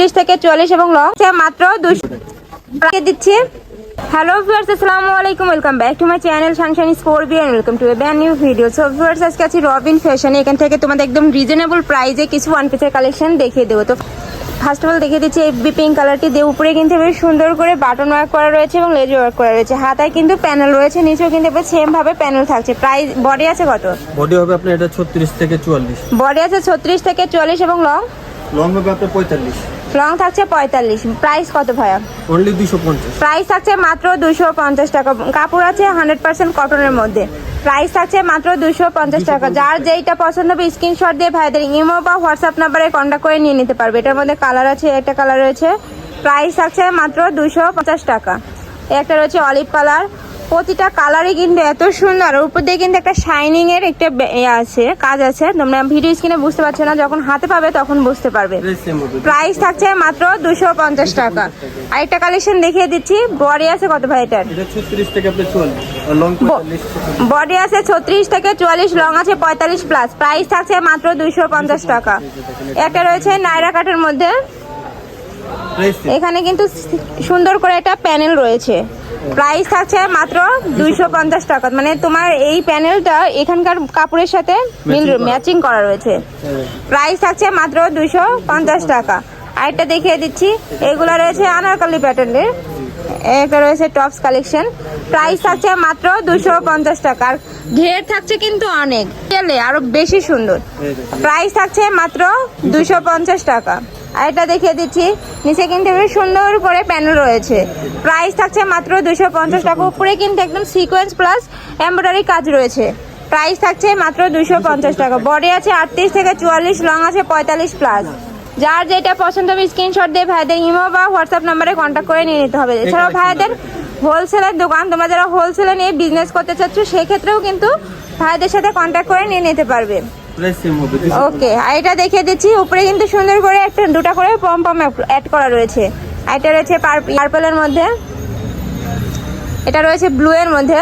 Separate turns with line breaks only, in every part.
ছত্রিশ থেকে চল্লিশ এবং লং মাত্র দুশো দিচ্ছি? হ্যালো ভিউয়ার্স আসসালামু আলাইকুম welcome back to my channel Sunshine স্কোরবিয়ান welcome to a brand new video so viewers আজকে আছি রবিন ফ্যাশনে এখান থেকে তোমাদের একদম রিজনেবল প্রাইসে কিছু ওয়ান পিসের কালেকশন দেখিয়ে দেবো। তো ফার্স্ট অফ অল দেখিয়ে দিচ্ছি এই পিঙ্ক কালারটি দিয়ে উপরে কিন্তু বেশ সুন্দর করে বাটন ওয়ার্ক করা রয়েছে এবং লেজ ওয়ার্ক করা রয়েছে। হাতায় কিন্তু প্যানেল রয়েছে নিচেও কিন্তু এবার সেম ভাবে প্যানেল থাকছে। প্রাইস বডি আছে কত?
বডি হবে আপনার এটা ছত্রিশ থেকে চুয়াল্লিশ।
বডি আছে ছত্রিশ থেকে চুয়াল্লিশ এবং লং
লং হবে আপনার পঁয়তাল্লিশ।
লং থাকছে পঁয়তাল্লিশ। প্রাইস কত ভাইয়া?
অনলি দুশো পঞ্চাশ।
প্রাইস থাকছে মাত্র দুশো পঞ্চাশ টাকা। কাপড় আছে হান্ড্রেড পার্সেন্ট কটনের মধ্যে। প্রাইস থাকছে মাত্র দুশো পঞ্চাশ টাকা। যার যেইটা পছন্দ হবে স্ক্রিনশট দিয়ে ভাইদের ইমো বা হোয়াটসঅ্যাপ নাম্বারে কন্ট্যাক্ট করে নিয়ে নিতে পারবে। এটার মধ্যে কালার আছে একটা কালার রয়েছে। প্রাইস থাকছে মাত্র দুশো পঞ্চাশ টাকা। একটা রয়েছে অলিভ কালার প্রতিটা কালারই কিন্তু এত সুন্দর। আর উপর দিয়ে কিন্তু একটা শাইনিং এর একটা বে- আছে কাজ আছে। তোমরা ভিডিও স্ক্রিনে বুঝতে পারছ না যখন হাতে পাবে তখন বুঝতে পারবে। প্রাইস থাকছে মাত্র দুশো পঞ্চাশ টাকা। আরেকটা কালেকশন দেখিয়ে দিচ্ছি। বডি আছে কত ভাই এটার?
আর
বডি আছে ছত্রিশ থেকে চুয়াল্লিশ লং আছে পঁয়তাল্লিশ প্লাস প্রাইস থাকছে মাত্র দুশো পঞ্চাশ টাকা। একটা রয়েছে নাইরা কাটের মধ্যে। এখানে কিন্তু সুন্দর করে একটা প্যানেল রয়েছে। প্রাইস থাকছে মাত্র দুইশো পঞ্চাশ টাকা। মানে তোমার এই প্যানেলটা এখানকার কাপড়ের সাথে মিল ম্যাচিং করা রয়েছে। প্রাইস থাকছে মাত্র দুইশো পঞ্চাশ টাকা। আরেকটা দেখিয়ে দিচ্ছি। এগুলো রয়েছে আনারকালি প্যাটার্নের। একটা রয়েছে টপস কালেকশন। প্রাইস থাকছে মাত্র দুশো পঞ্চাশ টাকা। আর ঘের থাকছে কিন্তু অনেক। গেলে আরও বেশি সুন্দর। প্রাইস থাকছে মাত্র দুশো পঞ্চাশ টাকা। আর এটা দেখিয়ে দিচ্ছি। নিচে কিন্তু বেশ সুন্দর করে প্যানেল রয়েছে। প্রাইস থাকছে মাত্র দুশো পঞ্চাশ টাকা। উপরে কিন্তু একদম সিকোয়েন্স প্লাস এমব্রয়ডারি কাজ রয়েছে। প্রাইস থাকছে মাত্র দুশো পঞ্চাশ টাকা। বডি আছে আটত্রিশ থেকে চুয়াল্লিশ লং আছে পঁয়তাল্লিশ প্লাস যার যেটা পছন্দ হবে স্ক্রিনশট দিয়ে ভাইদের ইমো বা হোয়াটসঅ্যাপ নাম্বারে কন্ট্যাক্ট করে নিয়ে নিতে হবে। এছাড়াও ভাইদের হোলসেলের দোকান। তোমরা যারা হোলসেলে নিয়ে বিজনেস করতে চাচ্ছ সেক্ষেত্রেও কিন্তু ভাইদের সাথে কন্ট্যাক্ট করে নিয়ে নিতে পারবে।
প্রাইস সেম হবে
ওকে আর এটা দেখিয়ে দিচ্ছি উপরে কিন্তু সুন্দর করে একটা দুটা করে পম পম অ্যাড করা রয়েছে। আর এটা রয়েছে পার্পলের মধ্যে। এটা রয়েছে ব্লু এর মধ্যে।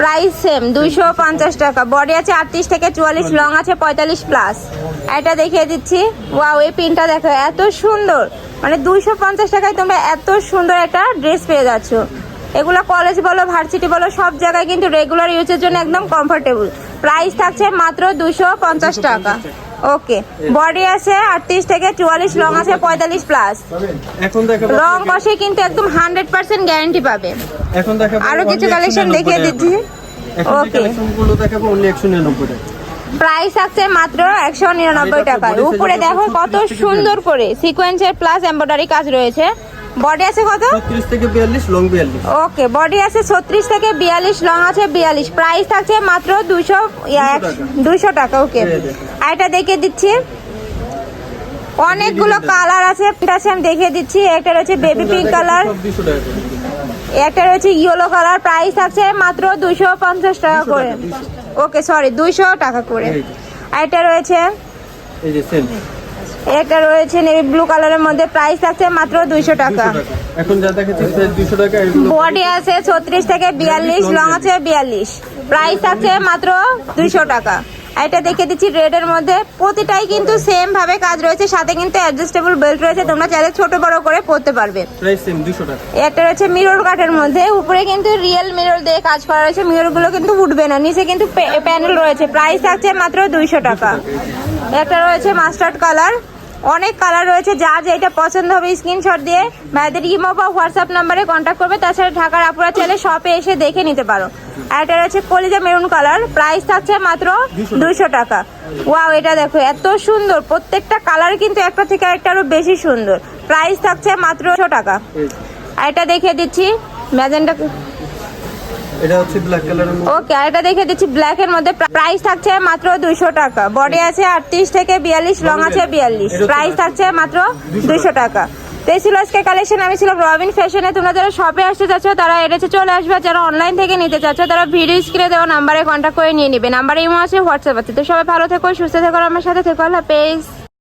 প্রাইস সেম দুইশো পঞ্চাশ টাকা। বডি আছে আটত্রিশ থেকে চুয়াল্লিশ লং আছে পঁয়তাল্লিশ প্লাস এটা দেখিয়ে দিচ্ছি ওয়াও এই পিনটা দেখো এত সুন্দর। মানে দুইশো পঞ্চাশ টাকায় তোমরা এত সুন্দর একটা ড্রেস পেয়ে যাচ্ছ। এগুলো কলেজ বলো ভার্সিটি বলো সব জায়গায় কিন্তু রেগুলার ইউজের জন্য একদম কমফোর্টেবল প্রাইস থাকছে মাত্র দুশো পঞ্চাশ টাকা। ওকে। বডি আছে আটত্রিশ থেকে চুয়াল্লিশ লং আছে পঁয়তাল্লিশ প্লাস। রং কষে কিন্তু একদম হান্ড্রেড পার্সেন্ট গ্যারান্টি পাবে। আরও কিছু কালেকশন
199
দেখিয়ে দিচ্ছি। ওকে। প্রাইস থাকছে মাত্র একশো নিরানব্বই টাকা উপরে দেখো কত সুন্দর করে সিকোয়েন্সের প্লাস এমব্রয়ডারি কাজ রয়েছে। বডি আছে কত?
থেকে বিয়াল্লিশ লং বিয়াল্লিশ।
ওকে বডি আছে ছত্রিশ থেকে বিয়াল্লিশ লং আছে বিয়াল্লিশ। প্রাইস থাকছে মাত্র দুশো
টাকা।
দুশো টাকা ওকে। আর এটা দেখিয়ে দিচ্ছি। অনেকগুলো কালার আছে আছে আমি দেখিয়ে দিচ্ছি। একটা রয়েছে বেবি পিঙ্ক কালার একটা রয়েছে ইয়েলো কালার প্রাইস থাকছে মাত্র দুশো পঞ্চাশ টাকা করে। ওকে সরি দুইশো টাকা করে। আর এটা রয়েছে একটা রয়েছে নেভি ব্লু কালারের মধ্যে প্রাইস থাকছে মাত্র দুইশো টাকা।
এখন যা দেখাচ্ছি দুশো টাকা
বডি আছে ছত্রিশ থেকে বিয়াল্লিশ লং আছে বিয়াল্লিশ। প্রাইস থাকছে মাত্র দুইশো টাকা। এটা দেখে দিচ্ছি রেড এর মধ্যে। প্রতিটাই কিন্তু সেম ভাবে কাজ রয়েছে সাথে কিন্তু অ্যাডজাস্টেবল বেল্ট রয়েছে তোমরা চাইলে ছোট বড় করে পরতে পারবে। একটা রয়েছে মিরর কাঠের মধ্যে উপরে কিন্তু রিয়েল মিরর দিয়ে কাজ করা রয়েছে মিররগুলো কিন্তু উঠবে না নিচে কিন্তু প্যানেল রয়েছে। প্রাইস থাকছে মাত্র দুইশো টাকা। একটা রয়েছে মাস্টার্ড কালার অনেক কালার রয়েছে যা যেটা পছন্দ হবে স্ক্রিনশট দিয়ে। ভাইদের ইমো বা হোয়াটসঅ্যাপ নাম্বারে কন্ট্যাক্ট করবে তাছাড়া ঢাকার আপুরা চাইলে শপে এসে দেখে নিতে পারো। আর এটা রয়েছে কলিজা মেরুন কালার প্রাইস থাকছে মাত্র দুশো টাকা। ওয়াও এটা দেখো এত সুন্দর প্রত্যেকটা কালার কিন্তু একটা থেকে একটা আরও বেশি সুন্দর। প্রাইস থাকছে মাত্র টাকা। আর এটা দেখিয়ে দিচ্ছি ম্যাজেন্টা
এটা হচ্ছে ব্ল্যাক কালারের মধ্যে।
ওকে আর এটা দেখিয়ে দিচ্ছি ব্ল্যাক এর মধ্যে প্রাইস থাকছে মাত্র টাকা। বডি আছে আটত্রিশ থেকে বিয়াল্লিশ লং আছে প্রাইস থাকছে মাত্র টাকা। তো এই ছিল আজকে কালেকশন আমি ছিলাম রবিন ফ্যাশনে তোমরা যারা শপে আসতে চাচ্ছ তারা চলে আসবে। যারা অনলাইন থেকে নিতে চাচ্ছ তারা ভিডিও স্ক্রিনে দেওয়া নাম্বারে কন্ট্যাক্ট করে নিয়ে নেবে। নাম্বারে ইমো আছে হোয়াটসঅ্যাপ আছে। তো সবাই ভালো থেকো সুস্থ থেকো আমার সাথে থেকো। আল্লাহ হাফেজ।